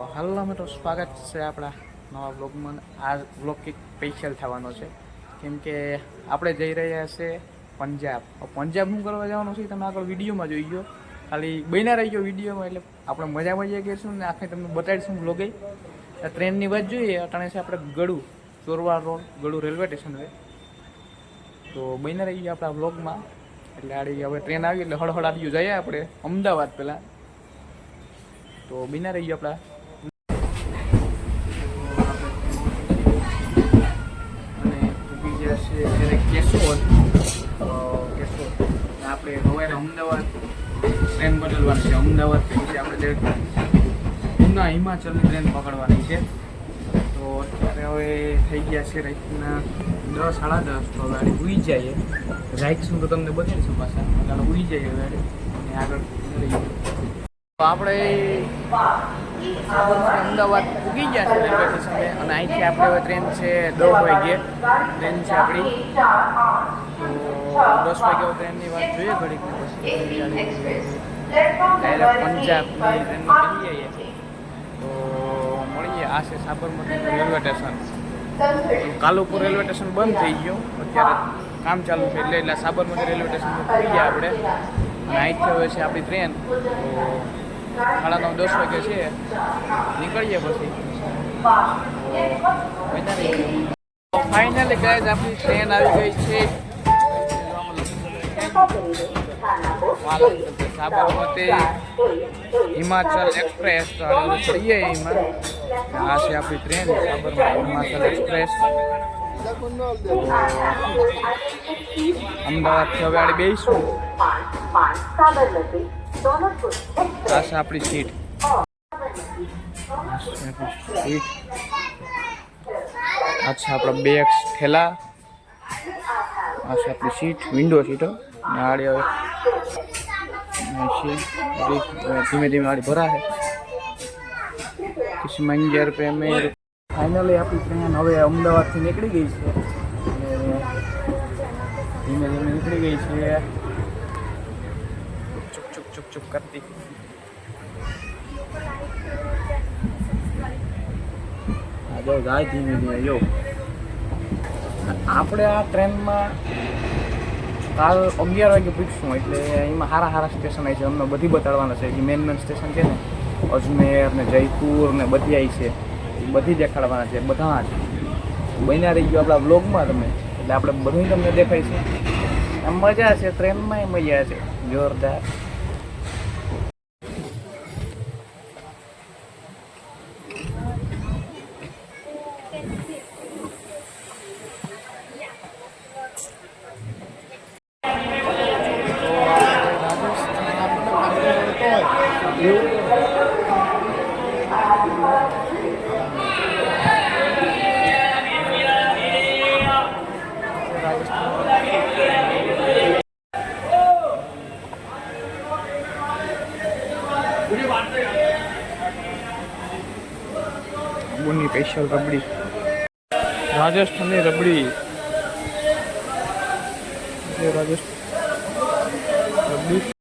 હાલો મિત્રો સ્વાગત છે આપણા નવા બ્લોગમાં આ બ્લોગ કંઈક સ્પેશિયલ થવાનો છે. કેમ કે આપણે જઈ રહ્યા છે પંજાબ. પંજાબ શું કરવા જવાનું છે તમે આગળ વિડીયોમાં જોઈ ગયો ખાલી બન્યા રહી ગયો વિડીયોમાં, એટલે આપણે મજા મજા કહીશું ને આખે તમને બતાડીશું બ્લોગે ટ્રેનની વાત જોઈએ, અટાણે છે આપણે ગળું ચોરવાડ રોડ ગળું રેલવે સ્ટેશન છે તો બન્યા રહી ગયો આપણા બ્લોગમાં એટલે આડી હવે ટ્રેન આવી, એટલે હળહળ આવ્યું જઈએ આપણે, અમદાવાદ પહેલાં. તો બન્યા રહી ગયો આપણા અને ઊભી જે છે અત્યારે કેશોદ અ, કેશોદ અને આપણે અમદાવાદ ટ્રેન બદલવાની છે. અમદાવાદ પછી આપણે ઉના હિમાચલની ટ્રેન પકડવાની છે. તો અત્યારે હવે થઈ ગયા છે રાતના દસ, સાડા દસ. તો આડી ઉઈ જઈએ રાઈટશું તો તમને બતાવીશું પાછા એટલે ઉઈ હવે આડી. અને આગળ તો આપણે અમદાવાદ પૂગી ગયા છે રેલવે સ્ટેશને. અને અહીંથી આપણે હવે ટ્રેન છે દસ વાગ્યે. ટ્રેન છે આપણી. તો દસ વાગ્યા ટ્રેનની વાત જોઈએ ઘડીક પંજાબની ટ્રેનમાં ચડી જઈએ તો મળીએ. આ છે Sabarmati railway station Kalupur railway station બંધ થઈ ગયું. અત્યારે કામ ચાલુ છે એટલે એટલે સાબરમતી રેલવે સ્ટેશન પૂરી ગયા આપણે. અને અહીંથી હવે છે આપણી ટ્રેન. તો સાડા નવ દસ વાગે છે. નીકળીએ પછી. ફાઇનલી ગાય આપણી ટ્રેન આવી ગઈ છે. સાબરમતી હિમાચલ એક્સપ્રેસ તો એમાં. આ છે આપણી ટ્રેન, સાબરમતી હિમાચલ એક્સપ્રેસ. અમદાવાદ હવે બેસું આ છે આપણી સીટ. આ છે આપણી સીટ. આ આપણા બેગ થેલા આ છે આપણી સીટ, વિન્ડો સીટો આડી હવે ધીમે ધીમે આડી ભરાશે પછી મંજર પે અમે ફાઇનલી આપણી ટ્રેન હવે અમદાવાદથી નીકળી ગઈ છે. ધીમે ધીમે નીકળી ગઈ છે. ચુપ ચુપ ચુપ ચુપ કરતી. ધીમે ધીમે, જો. આપણે આ ટ્રેનમાં કાલ અગિયાર વાગે પૂછશું, એટલે એમાં સારા સારા સ્ટેશન આવી છે. અમને બધી બતાડવાના છે. જે મેન મેન સ્ટેશન છે ને, અજમેર ને જયપુર ને બધી આવી છે બધી દેખાડવાના છે. બધા જ. બન્યા રહી ગયો આપણા બ્લોગમાં તમે. એટલે આપણે બધું તમને દેખાય છે આમ મજા છે ટ્રેનમાં મજા છે. જોરદાર. સ્પેશિયલ રબડી રાજસ્થાનની રબડી રાજસ્થાન રબડી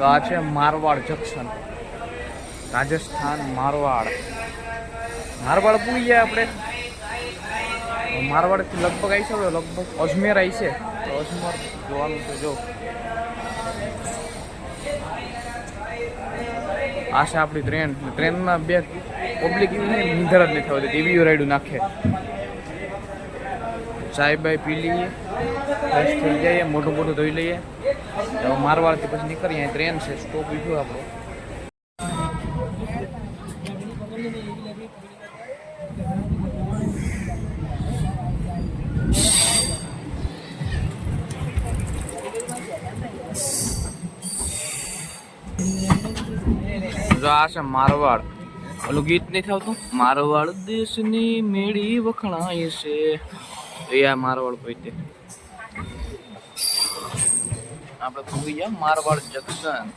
તો આ છે મારવાડ જંકશન. રાજસ્થાન મારવાડ. મારવાડ પૂરી જાય આપણે. મારવાડથી લગભગ આવી છે, લગભગ અજમેર આવી છે. તો અજમેર જોવાનું છે, જો. આ આપણી ટ્રેન. ટ્રેનમાં બે પબ્લિક એવી નહીં નીંદર જ નથી આવતી ટીવી રાઈડું નાખે. ચાય બાય પી લઈએ ફ્રેશ થઈ જઈએ મોટું મોટું ધોઈ લઈએ. હવે મારવાડથી પછી નીકળીએ ટ્રેન છે સ્ટોપ બીજો આપણો. જો આ છે મારવાડ. ઓલું ગીત નહીં થતું મારવાડ દેશની મેળી વખણાય છે. આ મારવાડ પોતે આપણે પહોંચી ગયા મારવાડ જંકશન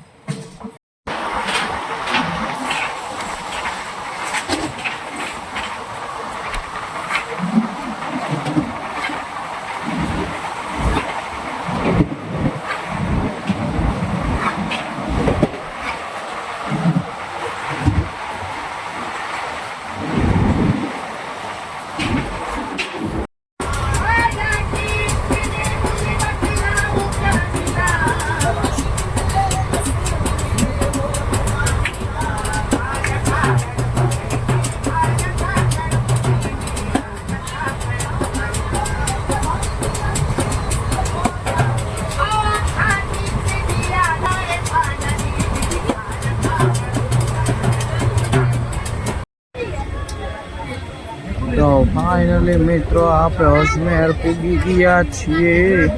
તો ફાઇનલી મિત્રો આપણે અજમેર પૂગી ગયા છીએ.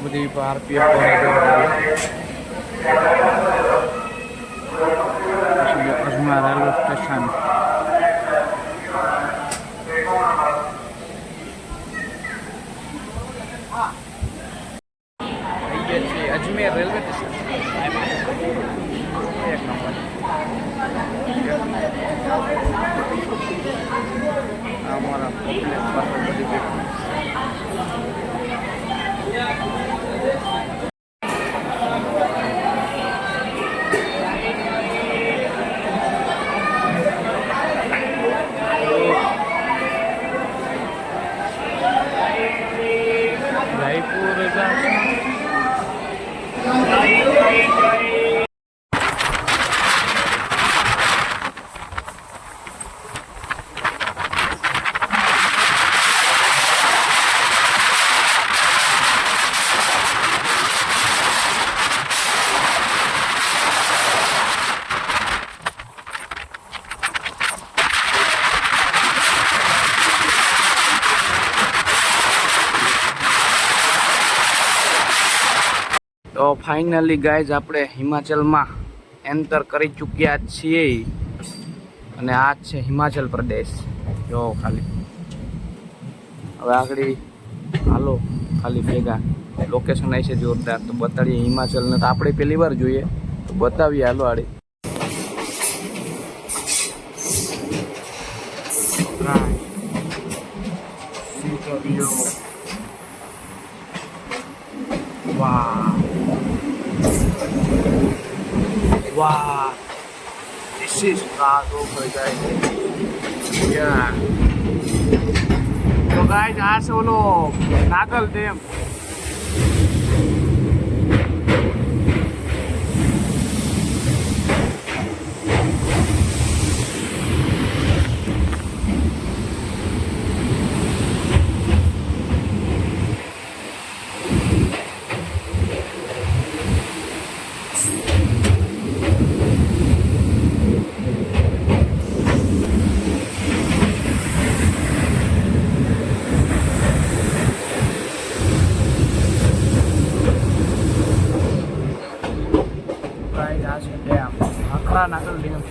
પોલીસવાળા બધી આરપીએફ અજમેર રેલવે સ્ટેશન થઈ ગયા છીએ અજમેર રેલવે સ્ટેશન એક નંબર આ અમારા public પાસે બધી ભીડ. રાયપુર જંકશન તો ફાઇનલી ગાઈઝ આપણે હિમાચલમાં એન્ટર કરી ચૂક્યા છીએ. અને આ છે હિમાચલ પ્રદેશ. જો ખાલી. હવે આગળ, હાલો, ખાલી ભેગા. લોકેશન આવી છે જોરદાર. તો બતાડીએ હિમાચલને. તો આપણે પહેલી વાર જોઈએ. તો બતાવીએ હાલો આડી. વાહ Wow. This is not over, guys. Yeah. So guys, આ છે ઓલો નાગલ ડેમ બહાર નાખેલ ડેમ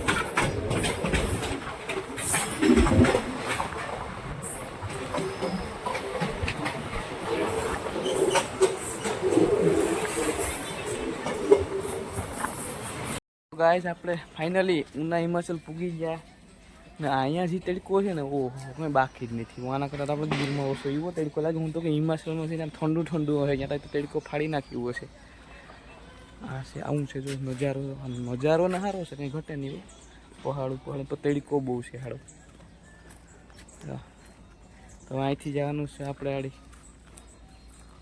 ગાઈસ આપણે ફાઇનલી ઉના હિમાચલ પૂગી ગયા. ને અહીંયા જે તડકો છે ને, ઓહો, કંઈ બાકી જ નથી. વાના કરતાં આપણે ગીરમાં ઓછો એવો તડકો લાગે. હું તો કે હિમાચલમાં છે ને ઠંડુ ઠંડુ હોય, ત્યાં તો તડકો ફાડી નાખ્યું હશે આ છે, આવું છે જો, નજારો નજારો ને સારો છે, કંઈ ઘટે નહીં પહાડ પહાડ તો તડકો બહુ છે હાડો તો અહીંથી જવાનું છે આપણે આડી.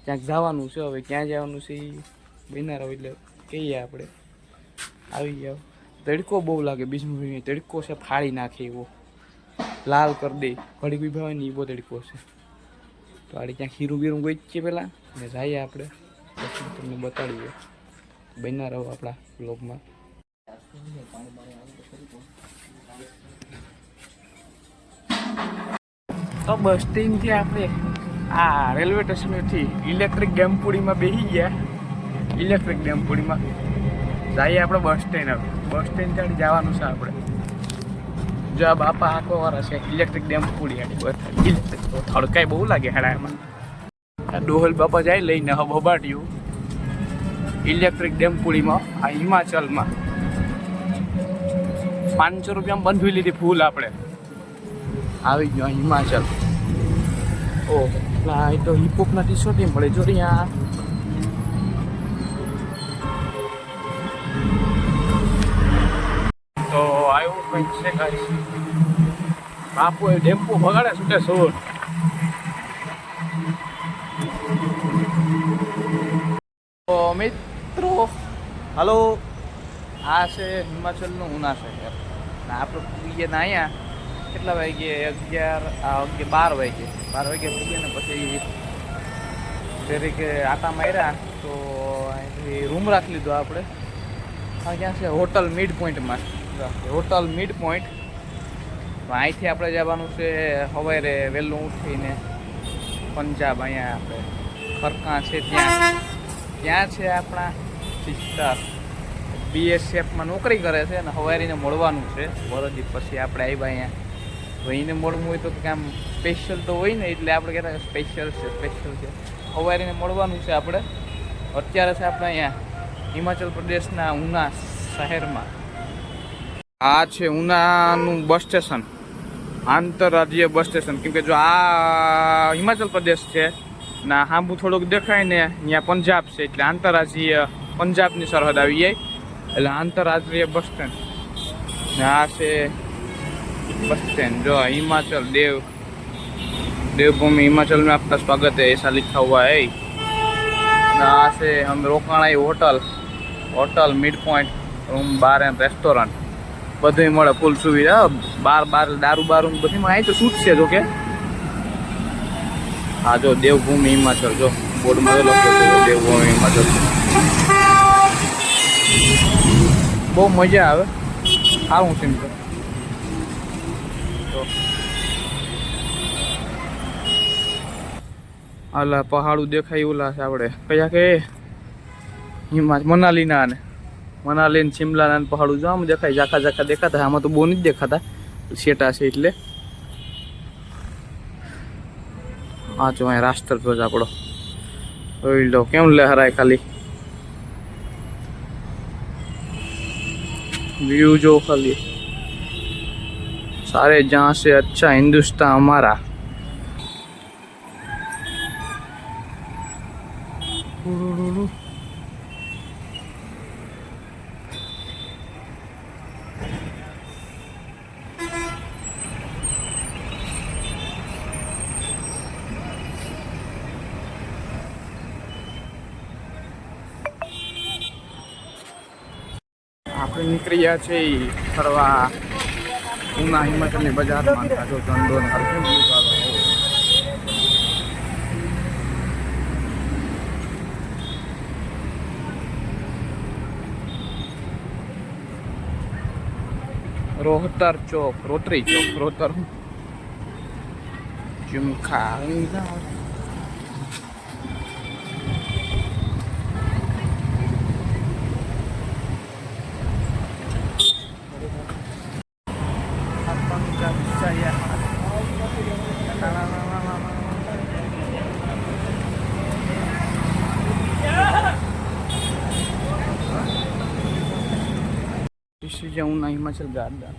ક્યાંક જવાનું છે હવે, ક્યાં જવાનું છે એ બિના રહો એટલે કહીએ આપણે. આવી જાવ તડકો બહુ લાગે બીજું તડકો છે ફાળી નાખે એવો. લાલ કરી દે. ઘડીક બી ભાવે ને એવો તડકો છે. તો આડી ક્યાંક હીરું બીરું ગઈ છે પહેલાં ને જઈએ આપણે. પછી તમને બતાડીએ. બન્યા રહો આપણા બ્લોગમાં તો બસ સ્ટેન્ડથી આપણે આ રેલવે સ્ટેશનેથી ઇલેક્ટ્રિક ડેમપુડીમાં બેસી ગયા. ઇલેક્ટ્રિક ડેમપુડીમાં જઈએ આપણે બસ સ્ટેન્ડ હવે. બસ સ્ટેન્ડ ત્યાં જવાનું છે આપણે. જો આ બાપા આંખો વાળા છે, ઇલેક્ટ્રિક ડેમપુડી આડી ઇલેક્ટ્રિક તો થડકાઈ બહુ લાગે હેડા એમાં ડોહલ બાપા જાય લઈને હવે બબાટ્યું ઇલેક્ટ્રિક ડેમપુડીમાં આ હિમાચલમાં. પાંચસો રૂપિયામાં બંધવી લીધી ફૂલ આપણે. આવી ગયો હિમાચલ. આ એ તો હિપોપના ટી શર્ટ મળે જો અહીંયા તો આવ્યું કંઈક છે કઈ બાપુ એ ડેમ્પો ભગાડે છૂટે સોર તો મિત્રો. હલો. આ છે હિમાચલનું ઉના શહેર. ને આપણે પૂગીએ ને અહીંયા કેટલા વાગે અગિયાર આ અગિયાર બાર વાગે બાર વાગે પૂગીએ ને પછી તરીકે આટા માર્યા તો અહીંથી રૂમ રાખી લીધો આપણે. આ ક્યાં છે? હોટલ મિડ પોઈન્ટમાં હોટલ મિડ પોઈન્ટ. અહીંથી આપણે જવાનું છે સવારે વહેલું ઉઠીને પંજાબ અહીંયા આપણે ખરકા છે ત્યાં. ત્યાં છે આપણા સિસ્ટર બીએસએફમાં નોકરી કરે છે અને સવારીને મળવાનું છે. વરદી પછી આપણે આવ્યા અહીંયા. એને મળવું હોય તો કામ સ્પેશિયલ તો હોય ને, એટલે આપણે કહેતા સ્પેશિયલ છે સ્પેશિયલ છે. સવારીને મળવાનું છે આપણે. અત્યારે છે આપણે અહીંયા હિમાચલ પ્રદેશના ઉના શહેરમાં. આ છે ઉનાનું બસ સ્ટેશન. આંતરરાજ્ય બસ સ્ટેશન. કેમકે જો આ હિમાચલ પ્રદેશ છે ના હાંભું થોડુંક દેખાય ને અહીંયા પંજાબ છે, એટલે આંતરરાજ્ય પંજાબની સરહદ આવી જાય એટલે આંતરરાષ્ટ્રીય બસ સ્ટેન્ડ ને આ છે बस स्टैंड जो है हिमाचल देव देवभूमि हिमाचल में आपका स्वागत है ऐसा लिखा हुआ है यहाँ से हम रोकाणा hotel hotel mid point room bar and restaurant બધું મળે ફૂલ સુવિધા બાર બાર દારૂ બારૂ બધી અહીં તો છૂટ છે જો કે હા જો દેવભૂમિ હિમાચલ જો બોર્ડમાં તો લખ્યું છે દેવભૂમિ હિમાચલ બહુ મજા આવે. સારું છે તો. આલા પહાડું દેખાય ઓલા છે આપણે કયા કે? હિમાચ, મનાલીના ને મનાલી ને શિમલાના પહાડું જો આમ દેખાય, ઝાખા ઝાખા દેખાતા. આમાં તો બહુ નથી દેખાતા. શેટા છે એટલે. આ જો અહીં રાષ્ટ્રધ્વજ આપણો. જોઈ લો કેમ લહેરાય ખાલી? व्यू जो खाली सारे जहाँ से अच्छा हिंदुस्तान हमारा આપણે નીકળી છે એ ફરવા. ઉના હિમાચલની બજારમાં જો ધંધો રોહતર ચોક રોતરી ચોક રોતર ચુમખા ઉના હિમાચલ ગાર્ડન.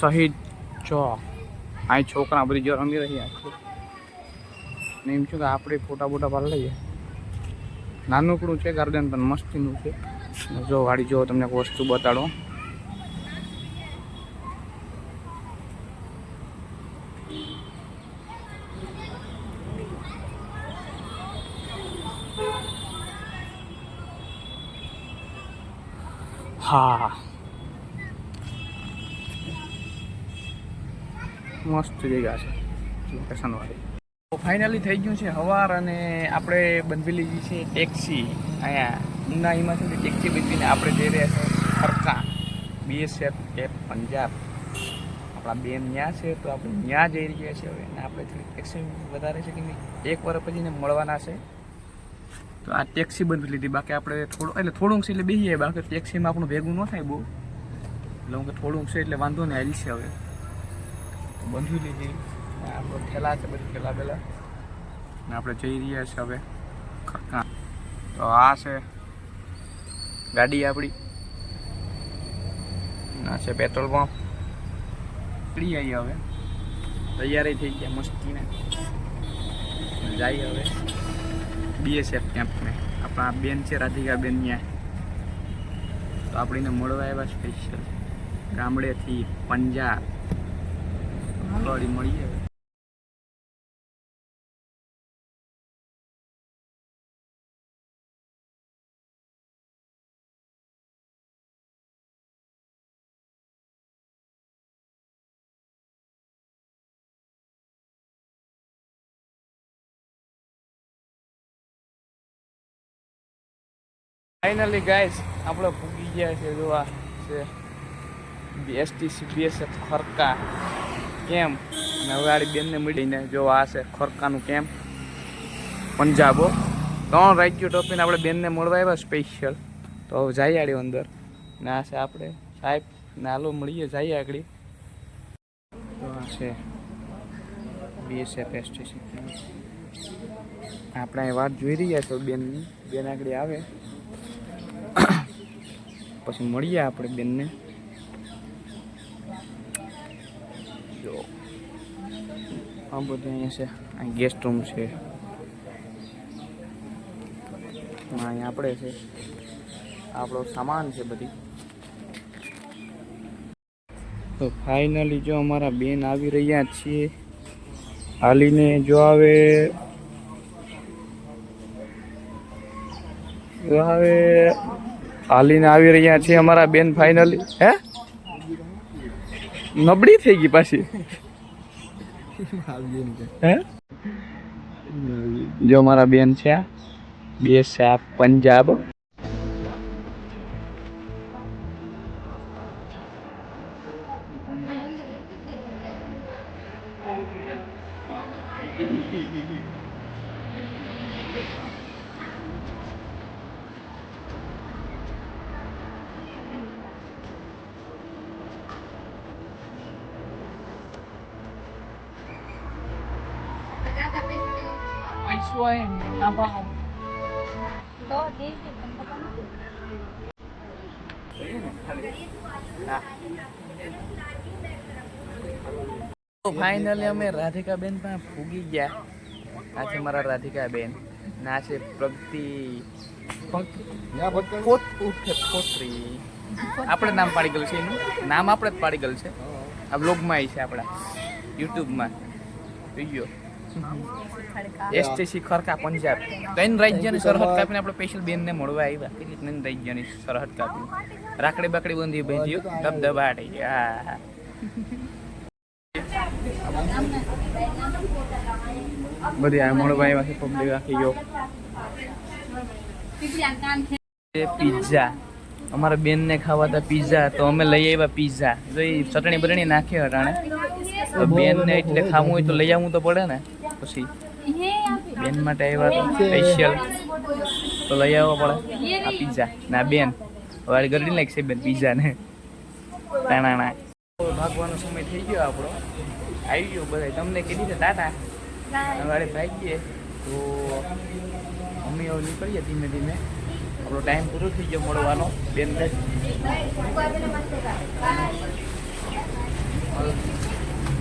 શહીદ ચોક અહીં છોકરા બધી જો રમી રહ્યા છે. ને એમ છું કે આપણે ફોટા બોટા પાડી લઈએ. નાનકડું છે ગાર્ડન, પણ મસ્તીનું છે. જો વાડી જો તમને વસ્તુ બતાડો. મસ્ત જગ્યા છે. લોકેશનવાળી ફાઇનલી થઈ ગયું છે હવાર અને આપણે બંધવી લીધી છે ટેક્સી અહીંયા ઉના હિમાચલની ટેક્સી બંધવીને આપણે જઈ રહ્યા છે ખર્ચા બીએસએફ એફ પંજાબ. આપણા બેન ત્યાં છે તો આપણે ત્યાં જઈ રહ્યા છીએ હવે. અને આપણે થોડી ટેક્સી વધારે છે કે નહીં? એક વાર પછી એને મળવાના છે. તો આ ટેક્સી બંધ લીધી બાકી આપણે થોડું, એટલે થોડુંક છે એટલે બેસીએ બાકી ટેક્સીમાં આપણું ભેગું ન થાય બહુ. એટલે હું કે થોડુંક છે એટલે વાંધો નહીં આવી છે હવે. બંધી લીધી આપણે થેલા છે, બધી ઠેલા પેલા ને આપણે જઈ રહ્યા છીએ હવે તો આ છે ગાડી આપણી ના છે પેટ્રોલ પંપ. નીકળી આવીએ હવે. તૈયારી થઈ ગયા મસ્તીને. જાય હવે બીએસએફ કેમ્પને આપણા બેન છે રાધિકા બેન ત્યાં તો આપણે મળવા આવ્યા સ્પેશિયલ ગામડેથી પંજાબ. વળી જાય. ફાઇનલી ગાઈસ આપણે પૂગી ગયા છે જોવા છે. STC BSF Kharka. કેમ? અને હવે આડી બેનને મળીને જો આ છે ખોરકાનું કેમ્પ પંજાબો ત્રણ રાજ્યો ટોપીને આપણે બેનને મળવા આવ્યા સ્પેશિયલ તો હવે જઈએ આડી અંદર. ને આ છે આપણે. સાહેબ, ને હાલો મળીએ, જઈએ આગળ. તો આ છે બીએસએફ એસટીસી આપણે અહીં વાત જોઈ રહ્યા છો બેનની. બેન આગળ આવે. પછી મળીએ આપણે બેનને જો આ બધું અહીંયા છે. અહીં ગેસ્ટ રૂમ છે. અહીં આપણે છે. આપણો સામાન છે બધી. તો ફાઇનલી જો અમારા બેન આવી રહ્યા છીએ. હાલીને જો આવે. જો હવે હાલીને આવી રહ્યા છીએ અમારા બેન ફાઇનલી હે? નબળી થઈ ગઈ પાછી. હે? જો મારા બેન છે બે સાપ પંજાબ. ફાઇનલી અમે રાધિકાબેન પણ પાસે ફૂગી ગયા. આ છે મારા રાધિકાબેન. ના છે પ્રગતિ. પોત્રી આપણે નામ પાડી ગયેલું છે એનું. નામ આપણે જ પાડી ગયેલું છે. આ બ્લોગમાં છે આપણા. યુટ્યુબમાં વીડિયો એસટીસી ખરકા પંજાબ ત્રણ રાજ્યની સરહદ કાપીને આપણે સ્પેશિયલ બેનને મળવા આવ્યા. કે ત્રણ રાજ્યની સરહદ કાપી. રાખડી બાકડી બંધી બાંધ્યું દબદબાટ હા બધી આ મળવા આવ્યા છે પબ્લિક આખી ગયો પિઝા અમારા બેનને ખાવા હતા પિઝા તો અમે લઈ આવ્યા પિઝા તો એ ચટણી બટણી નાખી તો બેનને એટલે ખાવું હોય તો લઈ આવવું તો પડે ને. પછી બેન માટે આવ્યા તો સ્પેશિયલ તો લઈ આવવા પડે આ પિઝા ના બેન. હવે ગરડી નાખશે બેન પિઝા ના તાણા ભાગવાનો સમય થઈ ગયો આપણો. આવી ગયો બધા તમને કીધી છે ટાટા? હવે ભાગીએ. તો અમે હવે નીકળીએ ધીમે ધીમે. આપણો ટાઈમ પૂરો થઈ ગયો મળવાનો. બેન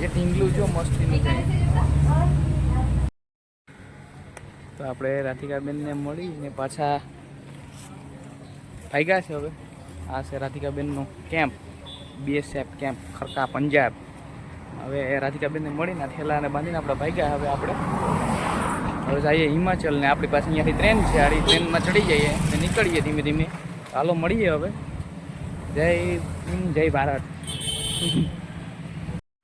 એ ઢીંગલું જો મસ્તીનું છે. તો આપણે રાધિકાબેનને મળીને પાછા ગયા છે હવે. આ છે રાધિકાબેનનો camp BSF camp Kharka Punjab. હવે રાધિકાબેનને મળીને થેલાને બાંધીને આપણે ગયા હવે આપણે. હવે જઈએ હિમાચલ ને આપણી પાસે અહીંયાથી ટ્રેન છે. આ ટ્રેનમાં ચડી જઈએ ને નીકળીએ ધીમે ધીમે. ચાલો મળીએ હવે. જય જય ભારત.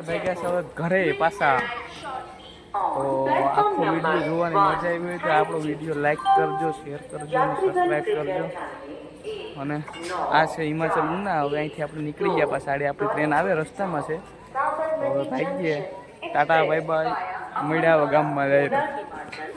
ભાઈ હવે ઘરે પાછા. તો આખો વીડિયો જોવાની મજા આવી હોય તો આપણો વીડિયો લાઈક કરજો શેર કરજો અને સબસ્ક્રાઈબ કરજો. અને આ છે હિમાચલ ના હવે અહીંથી આપણે નીકળી ગયા પાછા. આડી આપણી ટ્રેન આવે રસ્તામાં છે. હવે ભાગીએ ટાટા બાય બાય મળ્યા ગામમાં. જાય